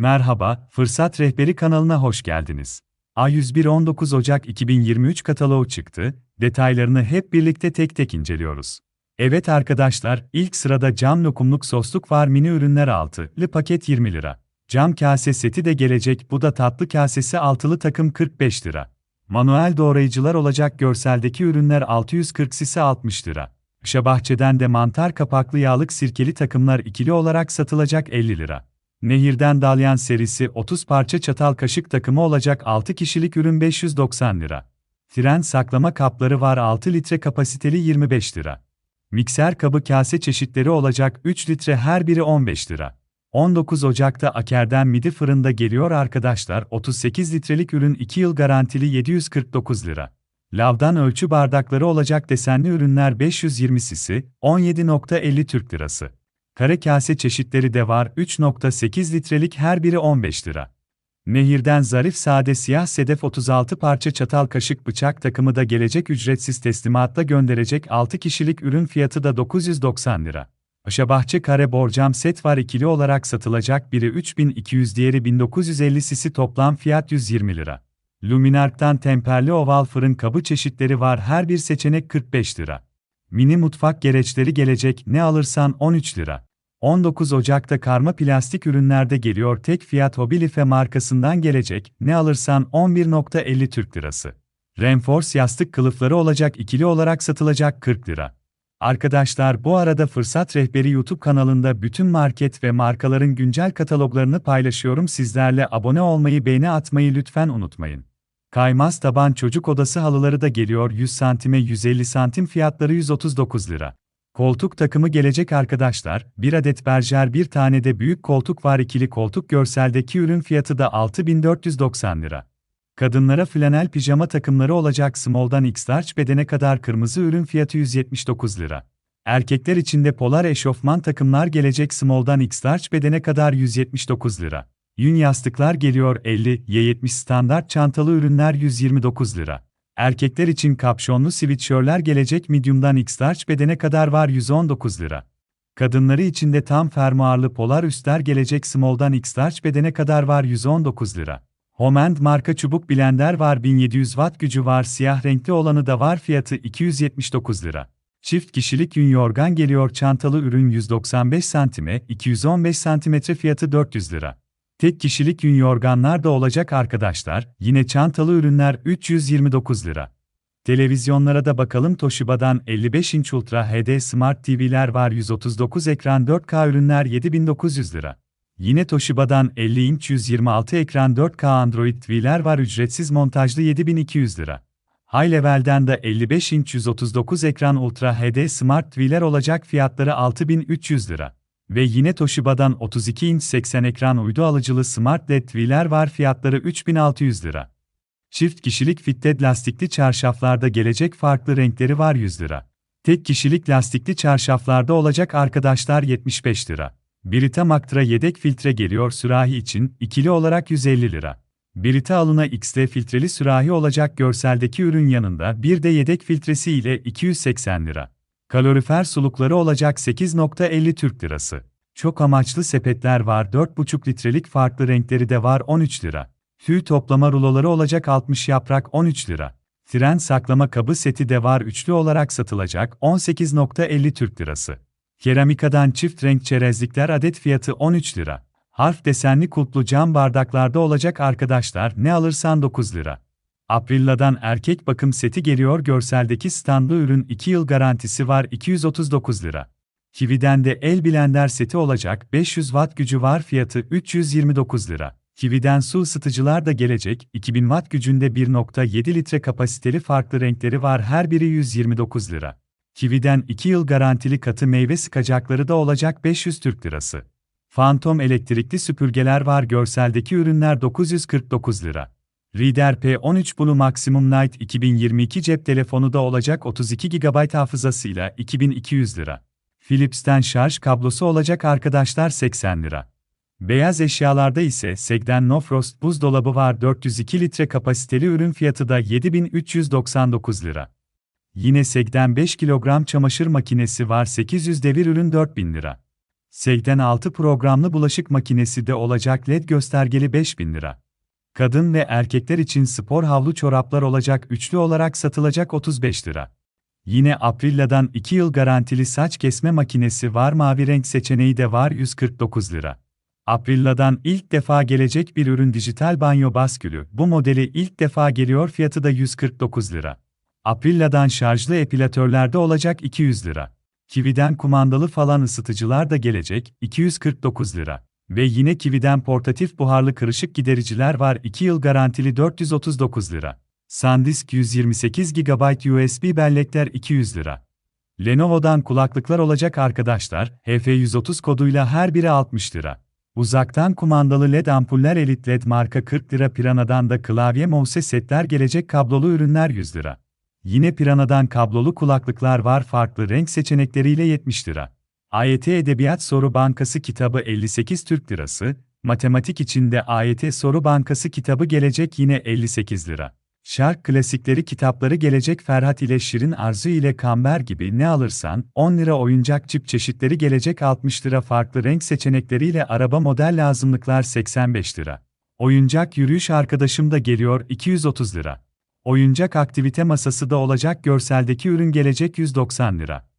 Merhaba, Fırsat Rehberi kanalına hoş geldiniz. A101 19 Ocak 2023 kataloğu çıktı, detaylarını hep birlikte tek tek inceliyoruz. Evet arkadaşlar, ilk sırada cam lokumluk sosluk var mini ürünler 6'lı paket 20 lira. Cam kase seti de gelecek, bu da tatlı kasesi altılı takım 45 lira. Manuel doğrayıcılar olacak görseldeki ürünler 640 sisi 60 lira. Şabahçe'den de mantar kapaklı yağlık sirkeli takımlar ikili olarak satılacak 50 lira. Nehirden Dalyan serisi 30 parça çatal kaşık takımı olacak 6 kişilik ürün 590 lira. Fren saklama kapları var 6 litre kapasiteli 25 lira. Mikser kabı kase çeşitleri olacak 3 litre her biri 15 lira. 19 Ocak'ta Aker'den midi fırında geliyor arkadaşlar 38 litrelik ürün 2 yıl garantili 749 lira. Lavdan ölçü bardakları olacak desenli ürünler 520 sisi, 17.50 Türk lirası. Kare kase çeşitleri de var 3.8 litrelik her biri 15 lira. Nehirden zarif sade siyah sedef 36 parça çatal kaşık bıçak takımı da gelecek ücretsiz teslimatla gönderecek 6 kişilik ürün fiyatı da 990 lira. Paşabahçe kare borcam set var ikili olarak satılacak biri 3200 diğeri 1950 sisi toplam fiyat 120 lira. Luminark'tan temperli oval fırın kabı çeşitleri var her bir seçenek 45 lira. Mini mutfak gereçleri gelecek ne alırsan 13 lira. 19 Ocak'ta karma plastik ürünlerde geliyor tek fiyat Hobilife markasından gelecek ne alırsan 11.50 Türk lirası. Renforce yastık kılıfları olacak ikili olarak satılacak 40 lira. Arkadaşlar bu arada Fırsat Rehberi YouTube kanalında bütün market ve markaların güncel kataloglarını paylaşıyorum sizlerle abone olmayı beğeni atmayı lütfen unutmayın. Kaymaz taban çocuk odası halıları da geliyor 100 santime 150 santim fiyatları 139 lira. Koltuk takımı gelecek arkadaşlar, bir adet berjer bir tane de büyük koltuk var ikili koltuk görseldeki ürün fiyatı da 6490 lira. Kadınlara flanel pijama takımları olacak small'dan x-large bedene kadar kırmızı ürün fiyatı 179 lira. Erkekler için de polar eşofman takımlar gelecek small'dan x-large bedene kadar 179 lira. Yün yastıklar geliyor 50, Y70 standart çantalı ürünler 129 lira. Erkekler için kapşonlu sweatshirtler gelecek medium'dan x-large bedene kadar var 119 lira. Kadınları için de tam fermuarlı polar üstler gelecek small'dan x-large bedene kadar var 119 lira. Homend marka çubuk blender var 1700 watt gücü var siyah renkli olanı da var fiyatı 279 lira. Çift kişilik yün yorgan geliyor çantalı ürün 195 cm 215 cm fiyatı 400 lira. Tek kişilik yün yorganlar da olacak arkadaşlar, yine çantalı ürünler 329 lira. Televizyonlara da bakalım Toshiba'dan 55 inç Ultra HD Smart TV'ler var 139 ekran 4K ürünler 7900 lira. Yine Toshiba'dan 50 inç 126 ekran 4K Android TV'ler var ücretsiz montajlı 7200 lira. High Level'den de 55 inç 139 ekran Ultra HD Smart TV'ler olacak fiyatları 6300 lira. Ve yine Toshiba'dan 32 inç 80 ekran uydu alıcılı Smart LED TV'ler var fiyatları 3600 lira. Çift kişilik fitted lastikli çarşaflarda gelecek farklı renkleri var 100 lira. Tek kişilik lastikli çarşaflarda olacak arkadaşlar 75 lira. Brita Maktra yedek filtre geliyor sürahi için, ikili olarak 150 lira. Brita alına XT filtreli sürahi olacak görseldeki ürün yanında bir de yedek filtresi ile 280 lira. Kalorifer sulukları olacak 8.50 Türk lirası. Çok amaçlı sepetler var 4,5 litrelik farklı renkleri de var 13 lira. Tüy toplama ruloları olacak 60 yaprak 13 lira. Fren saklama kabı seti de var üçlü olarak satılacak 18.50 Türk lirası. Keramikadan çift renk çerezlikler adet fiyatı 13 lira. Harf desenli kulplu cam bardaklarda olacak arkadaşlar ne alırsan 9 lira. Aprilla'dan erkek bakım seti geliyor görseldeki standlı ürün 2 yıl garantisi var 239 lira. Kiwi'den de el blender seti olacak 500 watt gücü var fiyatı 329 lira. Kiwi'den su ısıtıcılar da gelecek 2000 watt gücünde 1.7 litre kapasiteli farklı renkleri var her biri 129 lira. Kiwi'den 2 yıl garantili katı meyve sıkacakları da olacak 500 Türk lirası. Phantom elektrikli süpürgeler var görseldeki ürünler 949 lira. Reader P13 Blue Maximum Night 2022 cep telefonu da olacak 32 GB hafızasıyla 2200 lira. Philips'ten şarj kablosu olacak arkadaşlar 80 lira. Beyaz eşyalarda ise Seg'den No Frost buzdolabı var 402 litre kapasiteli ürün fiyatı da 7399 lira. Yine Seg'den 5 kilogram çamaşır makinesi var 800 devir ürün 4000 lira. Seyten 6 programlı bulaşık makinesi de olacak LED göstergeli 5000 lira. Kadın ve erkekler için spor havlu çoraplar olacak üçlü olarak satılacak 35 lira. Yine Aprilla'dan 2 yıl garantili saç kesme makinesi var mavi renk seçeneği de var 149 lira. Aprilla'dan ilk defa gelecek bir ürün dijital banyo baskülü. Bu modeli ilk defa geliyor fiyatı da 149 lira. Aprilla'dan şarjlı epilatörlerde olacak 200 lira. Kiwi'den kumandalı falan ısıtıcılar da gelecek 249 lira. Ve yine Kiwi'den portatif buharlı kırışık gidericiler var 2 yıl garantili 439 lira. SanDisk 128 GB USB bellekler 200 lira. Lenovo'dan kulaklıklar olacak arkadaşlar, HF130 koduyla her biri 60 lira. Uzaktan kumandalı LED ampuller Elite LED marka 40 lira Piranha'dan da klavye mouse setler gelecek kablolu ürünler 100 lira. Yine Piranha'dan kablolu kulaklıklar var farklı renk seçenekleriyle 70 lira. AYT Edebiyat Soru Bankası kitabı 58 Türk Lirası, matematik içinde AYT Soru Bankası kitabı gelecek yine 58 lira. Şark klasikleri kitapları gelecek Ferhat ile Şirin Arzu ile Kamber gibi ne alırsan 10 lira oyuncak cip çeşitleri gelecek 60 lira farklı renk seçenekleriyle araba model lazımlıklar 85 lira. Oyuncak yürüyüş arkadaşım da geliyor 230 lira. Oyuncak aktivite masası da olacak görseldeki ürün gelecek 190 lira.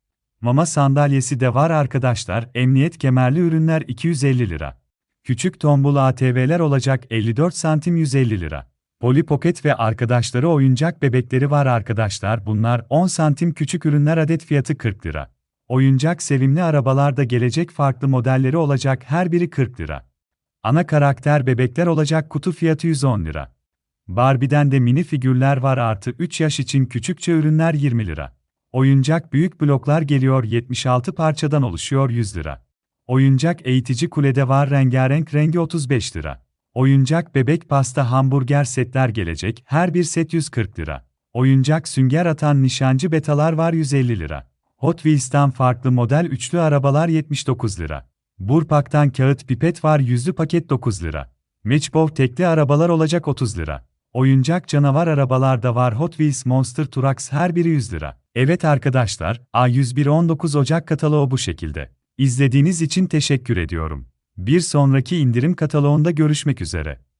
Mama sandalyesi de var arkadaşlar, emniyet kemerli ürünler 250 lira. Küçük tombul ATV'ler olacak 54 santim 150 lira. Polly Pocket ve arkadaşları oyuncak bebekleri var arkadaşlar bunlar 10 santim küçük ürünler adet fiyatı 40 lira. Oyuncak sevimli arabalar da gelecek farklı modelleri olacak her biri 40 lira. Ana karakter bebekler olacak kutu fiyatı 110 lira. Barbie'den de mini figürler var artı 3 yaş için küçükçe ürünler 20 lira. Oyuncak büyük bloklar geliyor 76 parçadan oluşuyor 100 lira. Oyuncak eğitici kulede var rengarenk rengi 35 lira. Oyuncak bebek pasta hamburger setler gelecek, her bir set 140 lira. Oyuncak sünger atan nişancı betalar var 150 lira. Hot Wheels'tan farklı model üçlü arabalar 79 lira. Burpak'tan kağıt pipet var yüzlü paket 9 lira. Matchbow tekli arabalar olacak 30 lira. Oyuncak canavar arabalar da var Hot Wheels Monster Trucks her biri 100 lira. Evet arkadaşlar, A101 19 Ocak kataloğu bu şekilde. İzlediğiniz için teşekkür ediyorum. Bir sonraki indirim kataloğunda görüşmek üzere.